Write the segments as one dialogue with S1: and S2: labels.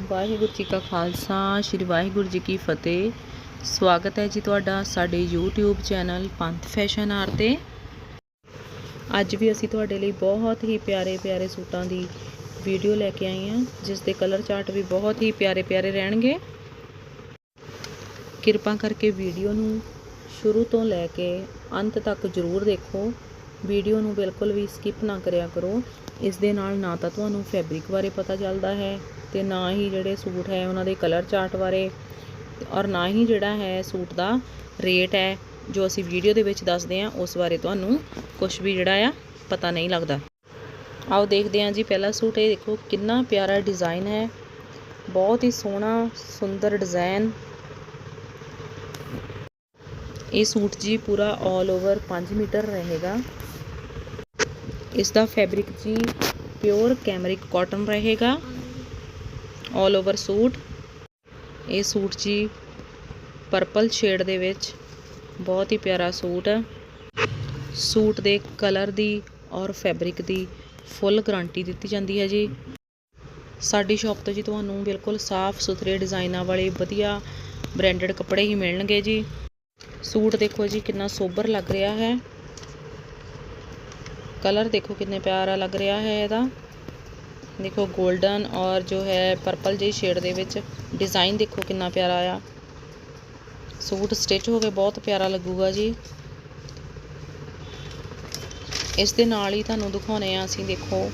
S1: ਵਾਹਿਗੁਰੂ ਜੀ ਕਾ ਖਾਲਸਾ, ਸ੍ਰੀ ਵਾਹਿਗੁਰੂ ਜੀ ਕੀ ਫਤਿਹ। ਸਵਾਗਤ ਹੈ ਜੀ ਤੁਹਾਡਾ ਸਾਡੇ YouTube channel Panth fashion R ਤੇ। ਅੱਜ ਵੀ ਅਸੀਂ ਤੁਹਾਡੇ ਲਈ ਬਹੁਤ ਹੀ ਪਿਆਰੇ ਪਿਆਰੇ ਸੂਟਾਂ ਦੀ ਵੀਡੀਓ ਲੈ ਕੇ ਆਏ ਹਾਂ, ਜਿਸ ਦੇ ਕਲਰ ਚਾਰਟ ਵੀ ਬਹੁਤ ਹੀ ਪਿਆਰੇ ਪਿਆਰੇ ਰਹਿਣਗੇ। ਕਿਰਪਾ ਕਰਕੇ ਵੀਡੀਓ ਨੂੰ ਸ਼ੁਰੂ ਤੋਂ ਲੈ ਕੇ ਅੰਤ ਤੱਕ ਜ਼ਰੂਰ ਦੇਖੋ। ਵੀਡੀਓ ਨੂੰ ਬਿਲਕੁਲ ਵੀ ਸਕਿਪ ਨਾ ਕਰਿਆ ਕਰੋ। ਇਸ ਦੇ ਨਾਲ ਨਾ ਤਾਂ ਤੁਹਾਨੂੰ ਫੈਬਰਿਕ ਬਾਰੇ ਪਤਾ ਚੱਲਦਾ ਹੈ ਤੇ ਨਾ ਹੀ ਜਿਹੜੇ ਸੂਟ ਹੈ ਉਹਨਾਂ ਦੇ ਕਲਰ ਚਾਰਟ ਬਾਰੇ ਔਰ ਨਾ ਹੀ ਜਿਹੜਾ ਹੈ ਸੂਟ ਦਾ ਰੇਟ ਹੈ ਜੋ ਅਸੀਂ ਵੀਡੀਓ ਦੇ ਵਿੱਚ ਦੱਸਦੇ ਹਾਂ, ਉਸ ਬਾਰੇ ਤੁਹਾਨੂੰ ਕੁਝ ਵੀ ਜਿਹੜਾ ਆ ਪਤਾ ਨਹੀਂ ਲੱਗਦਾ। ਆਓ ਦੇਖਦੇ ਹਾਂ ਜੀ ਪਹਿਲਾ ਸੂਟ, ਇਹ ਦੇਖੋ ਕਿੰਨਾ ਪਿਆਰਾ ਡਿਜ਼ਾਈਨ ਹੈ। ਬਹੁਤ ਹੀ ਸੋਹਣਾ, ਸੁੰਦਰ ਡਿਜ਼ਾਈਨ ਇਹ ਸੂਟ ਜੀ ਪੂਰਾ 올 ਓਵਰ 5 ਮੀਟਰ ਰਹੇਗਾ। ਇਸ ਦਾ ਫੈਬਰਿਕ ਜੀ ਪਿਓਰ ਕੈਮਰਿਕ ਕਾਟਨ ਰਹੇਗਾ 올 ਓਵਰ ਸੂਟ। ਇਹ ਸੂਟ ਜੀ ਪਰਪਲ ਸ਼ੇਡ ਦੇ ਵਿੱਚ, ਬਹੁਤ ਹੀ ਪਿਆਰਾ ਸੂਟ ਹੈ। ਸੂਟ ਦੇ ਕਲਰ ਦੀ ਔਰ ਫੈਬਰਿਕ ਦੀ ਫੁੱਲ ਗਾਰੰਟੀ ਦਿੱਤੀ ਜਾਂਦੀ ਹੈ ਜੀ। ਸਾਡੀ ਸ਼ਾਪ ਤੋਂ ਜੀ ਤੁਹਾਨੂੰ ਬਿਲਕੁਲ ਸਾਫ਼ ਸੁਥਰੇ ਡਿਜ਼ਾਈਨਾਂ ਵਾਲੇ ਵਧੀਆ ਬ੍ਰਾਂਡਡ ਕੱਪੜੇ ਹੀ ਮਿਲਣਗੇ ਜੀ। ਸੂਟ ਦੇਖੋ ਜੀ ਕਿੰਨਾ ਸੋਬਰ ਲੱਗ ਰਿਹਾ ਹੈ। ਕਲਰ ਦੇਖੋ ਕਿੰਨੇ ਪਿਆਰਾ ਲੱਗ ਰਿਹਾ ਹੈ ਇਹਦਾ। ਦੇਖੋ 골ਡਨ ਔਰ ਜੋ ਹੈ ਪਰਪਲ ਜਿਹੀ ਸ਼ੇਡ ਦੇ ਵਿੱਚ ਡਿਜ਼ਾਈਨ ਦੇਖੋ ਕਿੰਨਾ ਪਿਆਰਾ ਆ। ਸੂਟ ਸਟਿਚ ਹੋ ਕੇ ਬਹੁਤ ਪਿਆਰਾ ਲੱਗੂਗਾ ਜੀ। ਇਸ ਦੇ ਨਾਲ ਹੀ ਤੁਹਾਨੂੰ ਦਿਖਾਉਨੇ ਆ ਅਸੀਂ ਦੇਖੋ।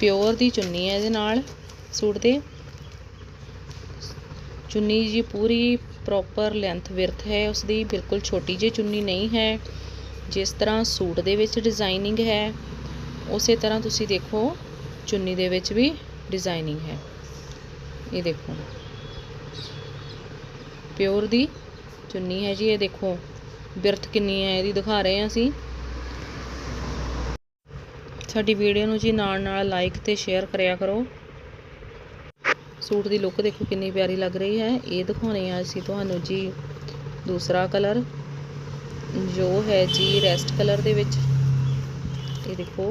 S1: ਪਿਓਰ ਦੀ ਚੁੰਨੀ ਹੈ ਇਹਦੇ ਨਾਲ ਸੂਟ ਦੇ। ਚੁੰਨੀ ਜੀ ਪੂਰੀ ਪ੍ਰੋਪਰ ਲੈਂਥ ਵਿਰਥ ਹੈ ਉਸ ਦੀ ਬਿਲਕੁਲ ਛੋਟੀ ਜਿਹੀ ਚੁੰਨੀ ਨਹੀਂ ਹੈ। ਜਿਸ ਤਰ੍ਹਾਂ ਸੂਟ ਦੇ ਵਿੱਚ ਡਿਜ਼ਾਈਨਿੰਗ ਹੈ, ਉਸੇ ਤਰ੍ਹਾਂ ਤੁਸੀਂ ਦੇਖੋ ਚੁੰਨੀ ਦੇ ਵਿੱਚ ਵੀ ਡਿਜ਼ਾਈਨਿੰਗ ਹੈ। ਇਹ ਦੇਖੋ। ਪਿਓਰ ਦੀ ਚੁੰਨੀ ਹੈ ਜੀ, ਇਹ ਦੇਖੋ। ਬਿਰਥ ਕਿੰਨੀ ਹੈ, ਇਹਦੀ ਦਿਖਾ ਰਹੇ ਹਾਂ ਅਸੀਂ। ਸਾਡੀ ਵੀਡੀਓ ਨੂੰ ਜੀ ਨਾਲ ਨਾਲ ਲਾਈਕ ਤੇ ਸ਼ੇਅਰ ਕਰਿਆ ਕਰੋ। ਸੂਟ ਦੀ ਲੁੱਕ ਦੇਖੋ ਕਿੰਨੀ ਪਿਆਰੀ ਲੱਗ ਰਹੀ ਹੈ। ਇਹ ਦਿਖਾਉਣੇ ਆ ਅਸੀਂ ਤੁਹਾਨੂੰ ਜੀ ਦੂਸਰਾ ਕਲਰ ਜੋ ਹੈ ਜੀ ਰੈਸਟ ਕਲਰ ਦੇ ਵਿੱਚ। ਇਹ ਦੇਖੋ,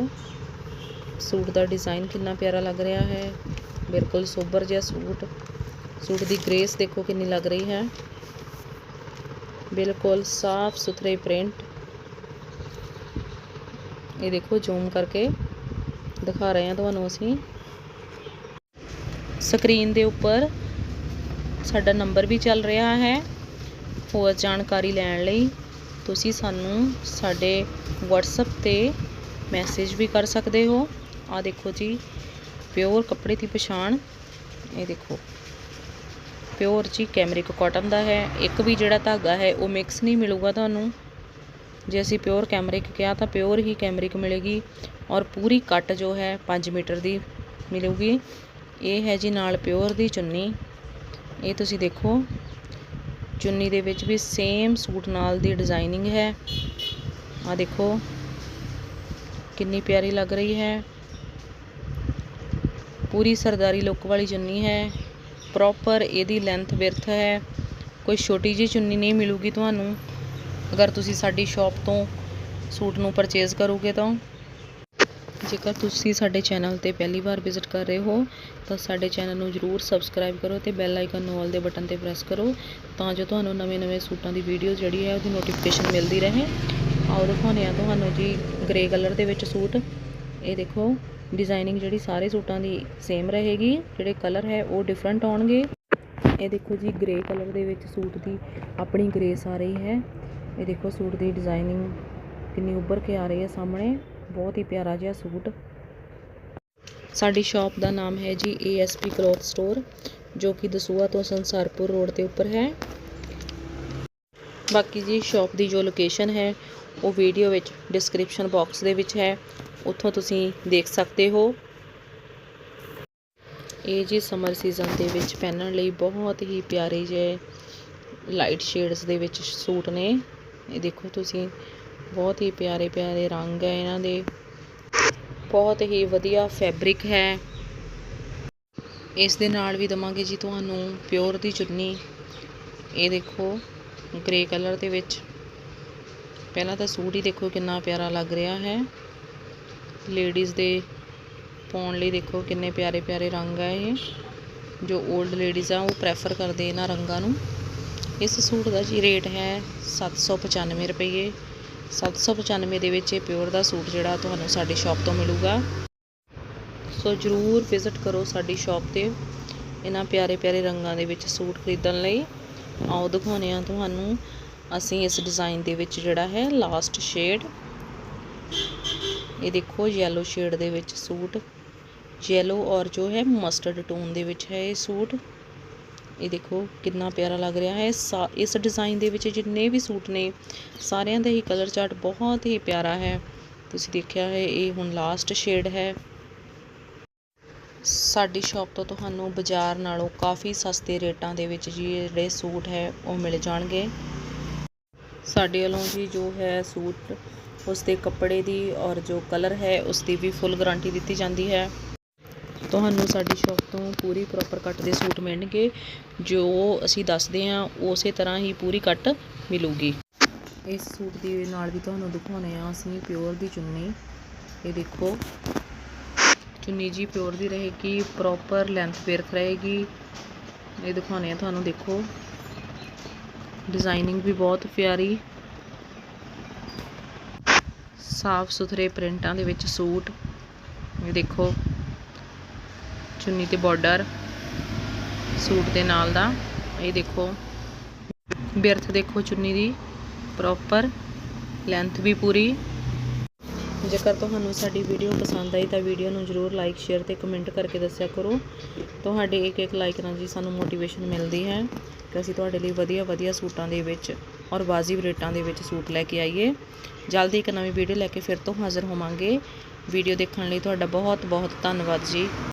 S1: ਸੂਟ ਦਾ ਡਿਜ਼ਾਈਨ ਕਿੰਨਾ ਪਿਆਰਾ ਲੱਗ ਰਿਹਾ ਹੈ। ਬਿਲਕੁਲ ਸੋਬਰ ਜਿਹਾ ਸੂਟ। ਸੂਟ ਦੀ ਗ੍ਰੇਸ ਦੇਖੋ ਕਿੰਨੀ ਲੱਗ ਰਹੀ ਹੈ। ਬਿਲਕੁਲ ਸਾਫ਼ ਸੁਥਰੇ ਪ੍ਰਿੰਟ। ਇਹ ਦੇਖੋ ਜ਼ੂਮ ਕਰਕੇ ਦਿਖਾ ਰਹੇ ਹਾਂ ਤੁਹਾਨੂੰ ਅਸੀਂ। ਸਕਰੀਨ ਦੇ ਉੱਪਰ ਸਾਡਾ ਨੰਬਰ ਵੀ ਚੱਲ ਰਿਹਾ ਹੈ ਹੋਰ ਜਾਣਕਾਰੀ ਲੈਣ ਲਈ। ਤੁਸੀਂ ਸਾਨੂੰ ਸਾਡੇ ਵਟਸਐਪ ਤੇ ਮੈਸੇਜ ਵੀ ਕਰ ਸਕਦੇ ਹੋ। ਆ ਦੇਖੋ ਜੀ ਪਿਓਰ ਕੱਪੜੇ ਦੀ ਪਛਾਣ। ਇਹ ਦੇਖੋ ਪਿਓਰ ਜੀ ਕੈਮਰਿਕ ਕਾਟਨ ਦਾ ਹੈ। ਇੱਕ ਵੀ ਜਿਹੜਾ ਧਾਗਾ ਹੈ, ਉਹ ਮਿਕਸ ਨਹੀਂ ਮਿਲੂਗਾ ਤੁਹਾਨੂੰ। ਜੇ ਅਸੀਂ ਪਿਓਰ ਕੈਮਰਿਕ ਕਿਹਾ ਤਾਂ ਪਿਓਰ ਹੀ ਕੈਮਰਿਕ ਮਿਲੇਗੀ ਔਰ ਪੂਰੀ ਕੱਟ ਜੋ ਹੈ 5 ਮੀਟਰ ਦੀ ਮਿਲੂਗੀ। ਇਹ ਹੈ ਜੀ ਨਾਲ ਪਿਓਰ ਦੀ ਚੁੰਨੀ। ਇਹ ਤੁਸੀਂ ਦੇਖੋ ਚੁੰਨੀ ਦੇ ਵਿੱਚ ਵੀ ਸੇਮ ਸੂਟ ਨਾਲ ਦੀ ਡਿਜ਼ਾਈਨਿੰਗ ਹੈ। ਆ ਦੇਖੋ, ਕਿੰਨੀ ਪਿਆਰੀ ਲੱਗ ਰਹੀ ਹੈ। ਪੂਰੀ ਸਰਦਾਰੀ ਲੁੱਕ ਵਾਲੀ ਚੁੰਨੀ ਹੈ। ਪ੍ਰੋਪਰ ਇਹਦੀ ਲੈਂਥ ਵਿਰਥ ਹੈ। ਕੋਈ ਛੋਟੀ ਜਿਹੀ ਚੁੰਨੀ ਨਹੀਂ ਮਿਲੂਗੀ ਤੁਹਾਨੂੰ। ਅਗਰ ਤੁਸੀਂ ਸਾਡੀ ਸ਼ਾਪ ਤੋਂ ਸੂਟ ਨੂੰ ਪਰਚੇਜ਼ ਕਰੋਗੇ ਤਾਂ। ਜੇਕਰ ਤੁਸੀਂ ਸਾਡੇ ਚੈਨਲ ਤੇ ਪਹਿਲੀ ਵਾਰ ਵਿਜ਼ਿਟ ਕਰ ਰਹੇ ਹੋ, ਤਾਂ ਸਾਡੇ ਚੈਨਲ ਨੂੰ ਜਰੂਰ ਸਬਸਕ੍ਰਾਈਬ ਕਰੋ ਤੇ ਬੈਲ ਆਈਕਨ ਨੂੰ ਆਲ ਦੇ ਬਟਨ ਤੇ ਪ੍ਰੈਸ ਕਰੋ, ਤਾਂ ਜੋ ਤੁਹਾਨੂੰ ਨਵੇਂ-ਨਵੇਂ ਸੂਟਾਂ ਦੀ ਵੀਡੀਓ ਜਿਹੜੀ ਹੈ ਉਹਦੀ ਨੋਟੀਫਿਕੇਸ਼ਨ ਮਿਲਦੀ ਰਹੇ। ਆਓ ਦਿਖਾਉਂਦੇ ਆ ਤੁਹਾਨੂੰ ਜੀ ਗ੍ਰੇ ਕਲਰ ਦੇ ਵਿੱਚ ਸੂਟ। ਇਹ ਦੇਖੋ ਡਿਜ਼ਾਈਨਿੰਗ ਜਿਹੜੀ ਸਾਰੇ ਸੂਟਾਂ ਦੀ ਸੇਮ ਰਹੇਗੀ, ਜਿਹੜੇ ਕਲਰ ਹੈ ਉਹ ਡਿਫਰੈਂਟ ਆਉਣਗੇ ਇਹ ਦੇਖੋ ਜੀ ਗ੍ਰੇ ਕਲਰ ਦੇ ਵਿੱਚ ਸੂਟ ਦੀ ਆਪਣੀ ਗ੍ਰੇਸ ਆ ਰਹੀ ਹੈ। ਇਹ ਦੇਖੋ ਸੂਟ ਦੀ ਡਿਜ਼ਾਈਨਿੰਗ ਕਿੰਨੀ ਉੱਭਰ ਕੇ ਆ ਰਹੀ ਹੈ ਸਾਹਮਣੇ। ਬਹੁਤ ਹੀ ਪਿਆਰਾ ਜਿਹਾ ਸੂਟ। ਸਾਡੀ ਸ਼ਾਪ ਦਾ ਨਾਮ ਹੈ ਜੀ ASP ਕਲੋਥ ਸਟੋਰ ਜੋ ਕਿ ਦਸੂਆ ਤੋਂ ਸੰਸਾਰਪੁਰ ਰੋਡ ਦੇ ਉੱਪਰ ਹੈ। ਬਾਕੀ ਜੀ ਸ਼ਾਪ ਦੀ ਜੋ ਲੋਕੇਸ਼ਨ ਹੈ, ਉਹ ਵੀਡੀਓ ਵਿੱਚ ਡਿਸਕ੍ਰਿਪਸ਼ਨ ਬਾਕਸ ਦੇ ਵਿੱਚ ਹੈ। ਉੱਥੋਂ ਤੁਸੀਂ ਦੇਖ ਸਕਦੇ ਹੋ। ਇਹ ਜੀ ਸਮਰ ਸੀਜ਼ਨ ਦੇ ਵਿੱਚ ਪਹਿਨਣ ਲਈ ਬਹੁਤ ਹੀ ਪਿਆਰੇ ਜਿਹੇ ਲਾਈਟ ਸ਼ੇਡਸ ਦੇ ਵਿੱਚ ਸੂਟ ਨੇ। ਇਹ ਦੇਖੋ ਤੁਸੀਂ ਬਹੁਤ ਹੀ ਪਿਆਰੇ ਪਿਆਰੇ ਰੰਗ ਹੈ ਇਹਨਾਂ ਦੇ। ਬਹੁਤ ਹੀ ਵਧੀਆ ਫੈਬਰਿਕ ਹੈ। ਇਸ ਦੇ ਨਾਲ ਵੀ ਦਵਾਂਗੇ ਜੀ ਤੁਹਾਨੂੰ ਪਿਓਰ ਦੀ ਚੁੰਨੀ। ਇਹ ਦੇਖੋ ਗ੍ਰੇ ਕਲਰ ਦੇ ਵਿੱਚ। ਪਹਿਲਾਂ ਤਾਂ ਸੂਟ ਹੀ ਦੇਖੋ ਕਿੰਨਾ ਪਿਆਰਾ ਲੱਗ ਰਿਹਾ ਹੈ। ਲੇਡੀਜ਼ ਦੇ ਪਾਉਣ ਲਈ ਦੇਖੋ ਕਿੰਨੇ ਪਿਆਰੇ ਪਿਆਰੇ ਰੰਗ ਆ ਇਹ। ਜੋ 올ਡ ਲੇਡੀਜ਼ ਆ, ਉਹ ਪ੍ਰੈਫਰ ਕਰਦੇ ਇਹਨਾਂ ਰੰਗਾਂ ਨੂੰ। ਇਸ ਸੂਟ ਦਾ ਜੀ ਰੇਟ ਹੈ 795 ਰੁਪਏ। 795 ਦੇ ਵਿੱਚ ਇਹ ਪਿਓਰ ਦਾ ਸੂਟ ਜਿਹੜਾ ਤੁਹਾਨੂੰ ਸਾਡੀ ਸ਼ਾਪ ਤੋਂ ਮਿਲੂਗਾ। ਸੋ ਜਰੂਰ ਵਿਜ਼ਿਟ ਕਰੋ ਸਾਡੀ ਸ਼ਾਪ ਤੇ ਇਹਨਾਂ ਪਿਆਰੇ ਪਿਆਰੇ ਰੰਗਾਂ ਦੇ ਵਿੱਚ ਸੂਟ ਖਰੀਦਣ ਲਈ। ਆਓ ਦਿਖਾਉਂਦੇ ਆ ਤੁਹਾਨੂੰ। ਅਸੀਂ ਇਸ ਡਿਜ਼ਾਈਨ ਦੇ ਵਿੱਚ ਜਿਹੜਾ ਹੈ ਲਾਸਟ ਸ਼ੇਡ। ਇਹ ਦੇਖੋ ਯੈਲੋ ਸ਼ੇਡ ਦੇ ਵਿੱਚ ਸੂਟ। ਯੈਲੋ ਔਰ ਜੋ ਹੈ ਮਸਟਰਡ ਟੋਨ ਦੇ ਵਿੱਚ ਹੈ ਇਹ ਸੂਟ। ਇਹ ਦੇਖੋ ਕਿੰਨਾ ਪਿਆਰਾ ਲੱਗ ਰਿਹਾ ਹੈ। ਸਾ- ਇਸ ਡਿਜ਼ਾਈਨ ਦੇ ਵਿੱਚ ਜਿੰਨੇ ਵੀ ਸੂਟ ਨੇ, ਸਾਰਿਆਂ ਦਾ ਹੀ ਕਲਰ ਚਾਰਟ ਬਹੁਤ ਹੀ ਪਿਆਰਾ ਹੈ। ਤੁਸੀਂ ਦੇਖਿਆ ਹੈ, ਇਹ ਹੁਣ ਲਾਸਟ ਸ਼ੇਡ ਹੈ। ਸਾਡੀ ਸ਼ਾਪ ਤੋਂ ਤੁਹਾਨੂੰ ਬਾਜ਼ਾਰ ਨਾਲੋਂ ਕਾਫੀ ਸਸਤੇ ਰੇਟਾਂ ਦੇ ਵਿੱਚ ਜੀ ਜਿਹੜੇ ਸੂਟ ਹੈ, ਉਹ ਮਿਲ ਜਾਣਗੇ। ਸਾਡੇ ਵੱਲੋਂ ਜੀ ਜੋ ਹੈ ਸੂਟ ਉਸ ਦੇ ਕੱਪੜੇ ਦੀ ਔਰ ਜੋ ਕਲਰ ਹੈ ਉਸ ਦੀ ਵੀ ਫੁੱਲ ਗਾਰੰਟੀ ਦਿੱਤੀ ਜਾਂਦੀ ਹੈ। ਤੁਹਾਨੂੰ ਸਾਡੀ ਸ਼ਾਪ ਤੋਂ ਪੂਰੀ ਪ੍ਰੋਪਰ ਕੱਟ ਦੇ ਸੂਟ ਮਿਲਣਗੇ, ਜੋ ਅਸੀਂ ਦੱਸਦੇ ਹਾਂ, ਉਸੇ ਤਰ੍ਹਾਂ ਹੀ ਪੂਰੀ ਕੱਟ ਮਿਲੂਗੀ। ਇਸ ਸੂਟ ਦੇ ਨਾਲ ਵੀ ਤੁਹਾਨੂੰ ਦਿਖਾਉਣੇ ਆ ਅਸੀਂ ਪਿਓਰ ਦੀ ਚੁੰਨੀ। ਇਹ ਦੇਖੋ, ਚੁੰਨੀ ਜੀ ਪਿਓਰ ਦੀ ਰਹੇਗੀ ਪ੍ਰੋਪਰ ਲੈਂਥ ਵਿਰਥ ਰਹੇਗੀ। ਇਹ ਦਿਖਾਉਣੇ ਆ ਤੁਹਾਨੂੰ, ਦੇਖੋ। ਡਿਜ਼ਾਈਨਿੰਗ ਵੀ ਬਹੁਤ ਪਿਆਰੀ। ਸਾਫ਼ ਸੁਥਰੇ ਪ੍ਰਿੰਟਾਂ ਦੇ ਵਿੱਚ ਸੂਟ। ਇਹ ਦੇਖੋ। ਚੁੰਨੀ ਤੇ ਬਾਰਡਰ ਸੂਟ ਦੇ ਨਾਲ ਦਾ। ਇਹ ਦੇਖੋ। ਬਿਰਥ ਦੇਖੋ ਚੁੰਨੀ ਦੀ। ਪ੍ਰੋਪਰ ਲੈਂਥ ਵੀ ਪੂਰੀ। ਜੇਕਰ ਤੁਹਾਨੂੰ ਸਾਡੀ ਵੀਡੀਓ ਪਸੰਦ ਆਈ ਤਾਂ ਵੀਡੀਓ ਨੂੰ ਜਰੂਰ ਲਾਈਕ ਸ਼ੇਅਰ ਤੇ ਕਮੈਂਟ ਕਰਕੇ ਦੱਸਿਆ ਕਰੋ। ਤੁਹਾਡੇ ਇੱਕ ਇੱਕ ਲਾਈਕ ਨਾਲ ਜੀ ਸਾਨੂੰ ਮੋਟੀਵੇਸ਼ਨ ਮਿਲਦੀ ਹੈ ਕਿ ਅਸੀਂ ਤੁਹਾਡੇ ਲਈ ਵਧੀਆ ਵਧੀਆ ਸੂਟਾਂ ਦੇ ਵਿੱਚ ਔਰ ਵਾਜਿਬ ਰੇਟਾਂ ਦੇ ਵਿੱਚ ਸੂਟ ਲੈ ਕੇ ਆਈਏ। ਜਲਦੀ ਇੱਕ ਨਵੀਂ ਵੀਡੀਓ ਲੈ ਕੇ ਫਿਰ ਤੋਂ ਹਾਜ਼ਰ ਹੋਵਾਂਗੇ। ਵੀਡੀਓ ਦੇਖਣ ਲਈ ਤੁਹਾਡਾ ਬਹੁਤ ਬਹੁਤ ਧੰਨਵਾਦ ਜੀ।